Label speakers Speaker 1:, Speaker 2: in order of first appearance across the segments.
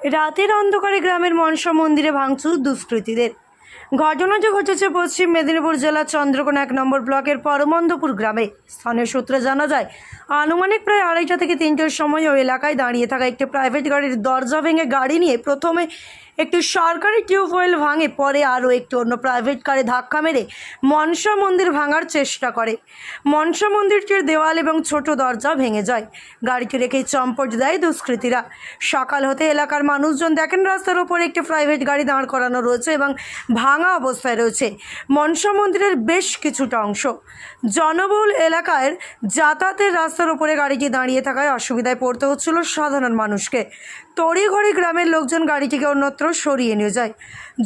Speaker 1: রাতের অন্ধকারে গ্রামের মনসা মন্দিরে ভাঙচুর দুষ্কৃতীদের। ঘটনাটি ঘটেছে পশ্চিম মেদিনীপুর জেলার চন্দ্রকোনা এক নম্বর ব্লকের পরমন্দপুর গ্রামে। স্থানীয় সূত্রে জানা যায়, আনুমানিক প্রায় আড়াইটা থেকে তিনটের সময় ওই এলাকায় দাঁড়িয়ে থাকা একটি প্রাইভেট গাড়ির দরজা ভেঙে গাড়ি নিয়ে প্রথমে একটি সরকারি টিউবওয়েল ভাঙে, পরে আরও একটি অন্য প্রাইভেট কারে ধাক্কা মেরে মনসা মন্দির ভাঙার চেষ্টা করে। মনসা মন্দিরটির দেওয়াল এবং ছোট দরজা ভেঙে যায়। গাড়িটি রেখেই চম্পট দেয় দুষ্কৃতীরা। সকাল হতে এলাকার মানুষজন দেখেন রাস্তার ওপরে একটি প্রাইভেট গাড়ি দাঁড় করানো রয়েছে এবং ভাঙা অবস্থায় রয়েছে। মনসা মন্দিরের বেশ কিছুটা অংশ। জনবহুল এলাকার যাতায়াতের রাস্তার উপরে গাড়িটি দাঁড়িয়ে থাকায় অসুবিধায় পড়তে হচ্ছিল সাধারণ মানুষকে। তড়িঘড়ি গ্রামের লোকজন গাড়িটিকে অন্যত্র সরিয়ে নিয়ে যায়।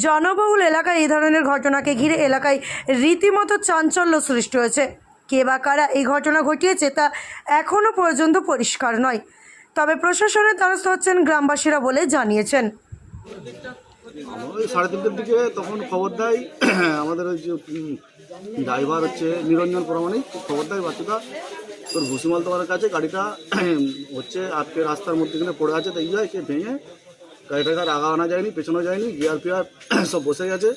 Speaker 1: জনবহুল এলাকায় এই ধরনের ঘটনাকে ঘিরে এলাকায় রীতিমতো চাঞ্চল্য সৃষ্টি হয়েছে। কে বা কারা এই ঘটনা ঘটিয়েছে তা এখনও পর্যন্ত পরিষ্কার নয়। তবে প্রশাসনের দ্বারস্থ হচ্ছেন গ্রামবাসীরা বলে জানিয়েছেন।
Speaker 2: সাড়ে তিনটের দিকে তখন খবর দেয়, আমাদের ওই যে ড্রাইভার হচ্ছে নিরঞ্জন প্রামাণিক, খবর দেয় বাচ্চাটা। তোর ভুসিমাল তোমার কাছে, গাড়িটা হচ্ছে আজকে রাস্তার মধ্যে এখানে পড়ে আছে তাই যায়, সে ভেঙে গাড়িটাকে আর আগা আনা যায়নি পেছনে যায়নি গিয়ার ফিয়ার সব বসে গেছে।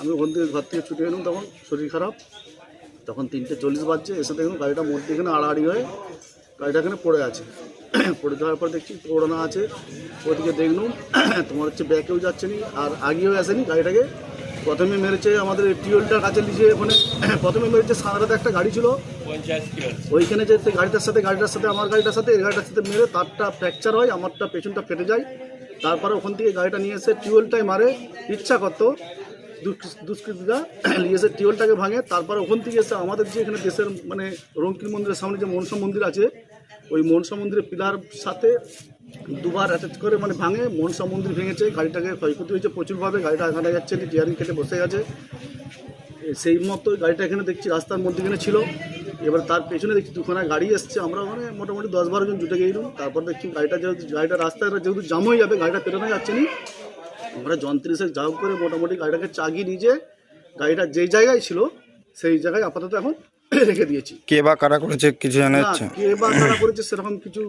Speaker 2: আমি ওখান থেকে ঘর থেকে ছুটে এলাম তখন, শরীর খারাপ। তখন তিনটে চল্লিশ বাজছে, এসে দেখলাম গাড়িটা মধ্যে এখানে আড়াআড়ি হয়ে গাড়িটা এখানে পড়ে আছে। পড়ে যাওয়ার পর দেখছি পুরোনো আছে। ওদিকে দেখলাম, তোমার হচ্ছে ব্যাকেও যাচ্ছে নি, আর আগেও আসেনি গাড়িটাকে। প্রথমে মেরেছে আমাদের টিউলটার কাছে নিচে ওখানে। প্রথমে মেরেছে সাঁতরাতে একটা গাড়ি ছিল। ওইখানে যে গাড়িটার সাথে গাড়িটার সাথে আমার গাড়িটার সাথে এই গাড়িটার সাথে মেরে তারটা ফ্র্যাকচার হয় আমারটা পেছনটা ফেটে যায়। তারপরে ওখান থেকে গাড়িটা নিয়ে এসে টিউলটাই মারে ইচ্ছা করতো। দুষ্কৃ- দুষ্কৃতীরা নিয়ে এসে টিউলটাকে ভাঙে। তারপরে ওখান থেকে এসে আমাদের যে এখানে দেশের মানে রঙ্কিন মন্দিরের সামনে যে মনসা মন্দির আছে ওই মনসা মন্দিরের পিলার সাথে দুবার অ্যাটাচ করে মানে ভাঙে, মনসা মন্দির ভেঙেছে, গাড়িটাকে ক্ষয়ক্ষতি হয়েছে প্রচুরভাবে, গাড়িটা আঘাটা যাচ্ছে টিয়ারিং কেটে বসে গেছে। সেই মতো গাড়িটা এখানে দেখছি, রাস্তার মধ্যে এখানে ছিল। এবার তার পেছনে দেখছি দুখানা গাড়ি এসছে, আমরা মানে মোটামুটি দশ বারো জন জুটে গেলাম। তারপর দেখছি গাড়িটা যেহেতু, গাড়িটা রাস্তায় যেহেতু জাম হয়ে যাবে, গাড়িটা পেরোনো যাচ্ছে না। আমরা যন্ত্রিশে যাও করে মোটামুটি গাড়িটাকে চাগিয়ে যে গাড়িটা যেই জায়গায় ছিল, সেই জায়গায় আপাতত এখন রেখে দিয়েছি।
Speaker 3: কে বা কারা করেছে কিছু জানা যাচ্ছে?
Speaker 2: কে বা কারা করেছে সেরকম কিছু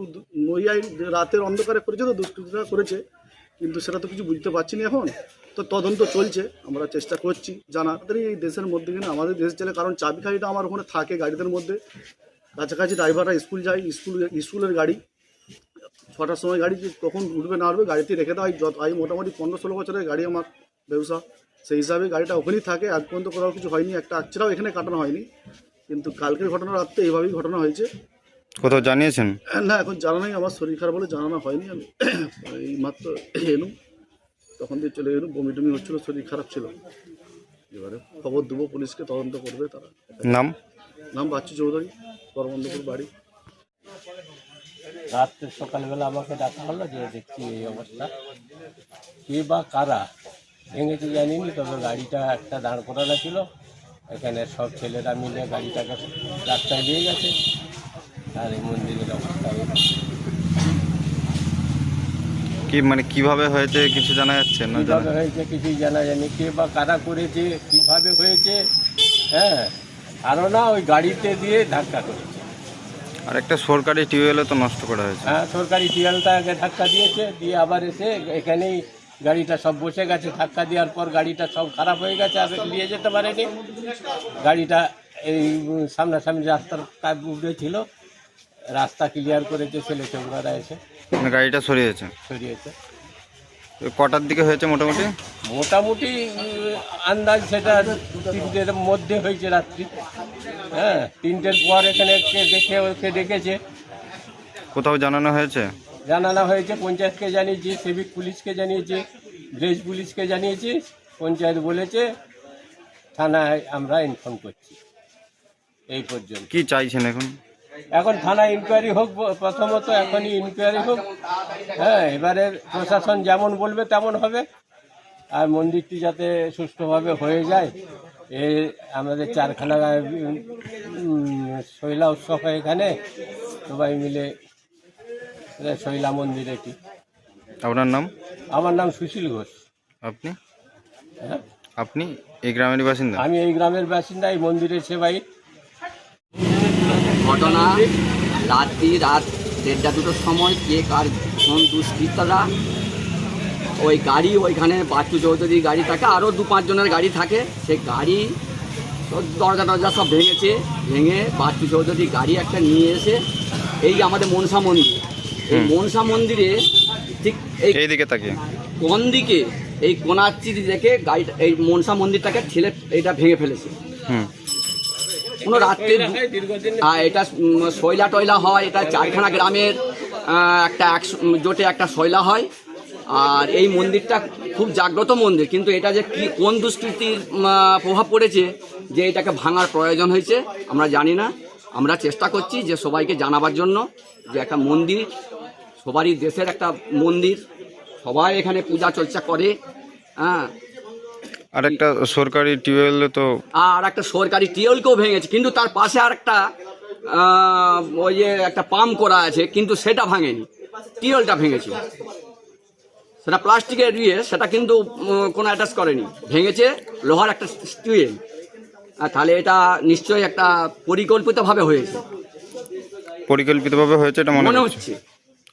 Speaker 2: নইয়াই রাতের অন্ধকারে করেছে তো দুষ্কৃতীরা করেছে কিন্তু সেটা তো কিছু বুঝতে পারছি না এখন। তো তদন্ত চলছে আমরা চেষ্টা করছি জানা এই দেশের মধ্যে কিনা আমাদের দেশ চলে কারণ চাবিখাড়িটা আমার ওখানে থাকে গাড়িদের মধ্যে। কাছাকাছি ড্রাইভাররা স্কুল যায় স্কুল স্কুলের গাড়ি। ছটার সময় গাড়ি কখন উঠবে না উঠবে গাড়িতে রেখে দেওয়া যত আমি মোটামুটি পনেরো ষোলো বছরের গাড়ি আমার ব্যবসা। সেই হিসাবে গাড়িটা ওখানেই থাকে আজ পর্যন্ত কোথাও কিছু হয়নি একটা আচ্ছাটাও এখানে কাটানো হয়নি। কিন্তু কালকের ঘটনা রাত্রে এভাবেই ঘটনা হয়েছে।
Speaker 3: কোথাও জানিয়েছেন?
Speaker 2: না এখন জানা নেই আমার শরীর খারাপ বলে জানানো হয়নি আমি। এই মাত্র এলুম। তখন দিয়ে চলে এলুম বমি টমি হচ্ছিল শরীর খারাপ ছিল। এবারে খবর দেবো পুলিশকে তদন্ত করবে তারা।
Speaker 3: নাম?
Speaker 2: নাম বাচ্চু চৌধুরী পরমন্দপুর বাড়ি।
Speaker 4: রাত্রে সকালবেলা আমাকে ডাকা হলো যে দেখছি এই অবস্থা। কে বা কারা? ভেঙেছে জানিনি তবে গাড়িটা একটা দাঁড় করানো ছিল। এখানে সব ছেলেরা মিলে গাড়িটাকে রাস্তায় নিয়ে গেছে। আর এই মন্দিরের অবস্থা
Speaker 3: কি মানে কীভাবে হয়েছে কিছু জানা যাচ্ছে না জানা?
Speaker 4: কীভাবে হয়েছে কিছুই জানা যায়নি। কে বা কারা করেছে কীভাবে হয়েছে হ্যাঁ? আরও না ওই গাড়িতে দিয়ে ধাক্কা করেছে।
Speaker 3: আর একটা সরকারি টিউবওয়েলও তো নষ্ট করা হয়েছে।
Speaker 4: হ্যাঁ সরকারি টিউবওয়েলটা আগে ধাক্কা দিয়েছে দিয়ে আবার এসে এখানেই গাড়িটা সব বসে গেছে ধাক্কা দেওয়ার পর গাড়িটা সব খারাপ হয়ে গেছে আর নিয়ে যেতে পারেনি। গাড়িটা এই সামনাসামনি রাস্তার কাজ উঠে ছিল রাস্তা ক্লিয়ার করেছে ছেলে চৌকারা এসে
Speaker 3: মানে গাড়িটা সরিয়েছে?
Speaker 4: সরিয়েছে।
Speaker 3: কটার দিকে হয়েছে মোটামুটি?
Speaker 4: মোটামুটি আন্দাজ সেটা তিনটের মধ্যে হয়েছে রাত্রি। হ্যাঁ তিনটের পর এখানে দেখে ওকে ডেকেছে
Speaker 3: কোথাও জানানো হয়েছে?
Speaker 4: জানানো হয়েছে পঞ্চায়েতকে জানিয়েছি সিভিক পুলিশকে জানিয়েছি ভিলেজ পুলিশকে জানিয়েছি পঞ্চায়েত বলেছে থানায় আমরা ইনফর্ম করছি। এই পর্যন্ত।
Speaker 3: কি চাইছেন এখন?
Speaker 4: এখন থানা ইনকোয়ারি হোক প্রথমত এখনই ইনকোয়ারি হোক। হ্যাঁ এবারে প্রশাসন যেমন বলবে তেমন হবে। আর মন্দিরটি যাতে সুষ্ঠুভাবে হয়ে যায় এ আমাদের চারখানা শৈলা উৎসব হয় এখানে। সবাই মিলে এটা শৈলা মন্দির এটি।
Speaker 3: আপনার নাম?
Speaker 4: আমার নাম সুশীল ঘোষ।
Speaker 3: আপনি?
Speaker 4: হ্যাঁ?
Speaker 3: আপনি এই গ্রামের বাসিন্দা?
Speaker 4: আমি এই গ্রামের বাসিন্দা এই মন্দিরের সেবাই
Speaker 5: ঘটনা রাত্রি রাত দেড়টা দুটোর সময় কে কার কোন দুষ্কৃতরা ওই গাড়ি ওইখানে বাচ্চু চৌধুরী গাড়ি থাকে আরও দু পাঁচজনের গাড়ি থাকে সেই গাড়ি দরজা টরজা সব ভেঙেছে ভেঙে বাচ্চু চৌধুরী গাড়ি একটা নিয়ে এসে এই যে আমাদের মনসা মন্দির এই মনসা মন্দিরে ঠিক এই
Speaker 3: এইদিকে তাকিয়ে
Speaker 5: কোন দিকে এই কোনাচিরি দেখে গাড়িটা এই মনসা মন্দিরটাকে ঠেলে এটা ভেঙে ফেলেছে। কোনো রাত্রে আর এটা শৈলা টয়লা হয় এটা চারখানা গ্রামের একটা এক জোটে একটা শৈলা হয়। আর এই মন্দিরটা খুব জাগ্রত মন্দির কিন্তু এটা যে কি কোন দুষ্কৃতির প্রভাব পড়েছে যে এটাকে ভাঙার প্রয়োজন হয়েছে আমরা জানি না। আমরা চেষ্টা করছি যে সবাইকে জানাবার জন্য যে একটা মন্দির সবারই দেশের একটা মন্দির সবাই এখানে পূজা চর্চা করে হ্যাঁ।
Speaker 3: আর একটা সরকারি টিউবওয়েল তো
Speaker 5: আর একটা সরকারি টিউবওয়েলকেও ভেঙেছে কিন্তু তার পাশে আর একটা ওই যে একটা পাম্প করা আছে কিন্তু সেটা ভাঙেনি টিউবওয়েলটা ভেঙেছে। সেটা প্লাস্টিকের দিয়ে সেটা কিন্তু কোনো অ্যাটাচ করেনি ভেঙেছে লোহার একটা টিউবওয়েল। তাহলে এটা নিশ্চয়ই একটা পরিকল্পিতভাবে হয়েছে।
Speaker 3: পরিকল্পিতভাবে হয়েছে এটা মনে হচ্ছে?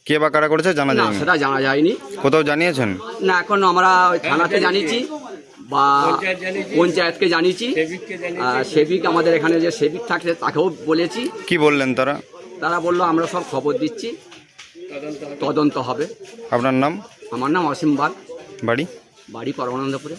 Speaker 3: কে বা কারা করেছে জানা
Speaker 5: না সেটা জানা যায়নি।
Speaker 3: কোথাও জানিয়েছেন?
Speaker 5: না এখন আমরা ওই থানাতে জানিয়েছি বা পঞ্চায়েতকে জানিয়েছি। আর সেবিক আমাদের এখানে যে সেবিক থাকছে তাকেও বলেছি।
Speaker 3: কি বললেন তারা?
Speaker 5: তারা বলল আমরা সব খবর দিচ্ছি। তদন্ত হবে।
Speaker 3: আপনার নাম?
Speaker 5: আমার নাম অসীম বাগ।
Speaker 3: বাড়ি?
Speaker 5: বাড়ি পরমানন্দপুরে।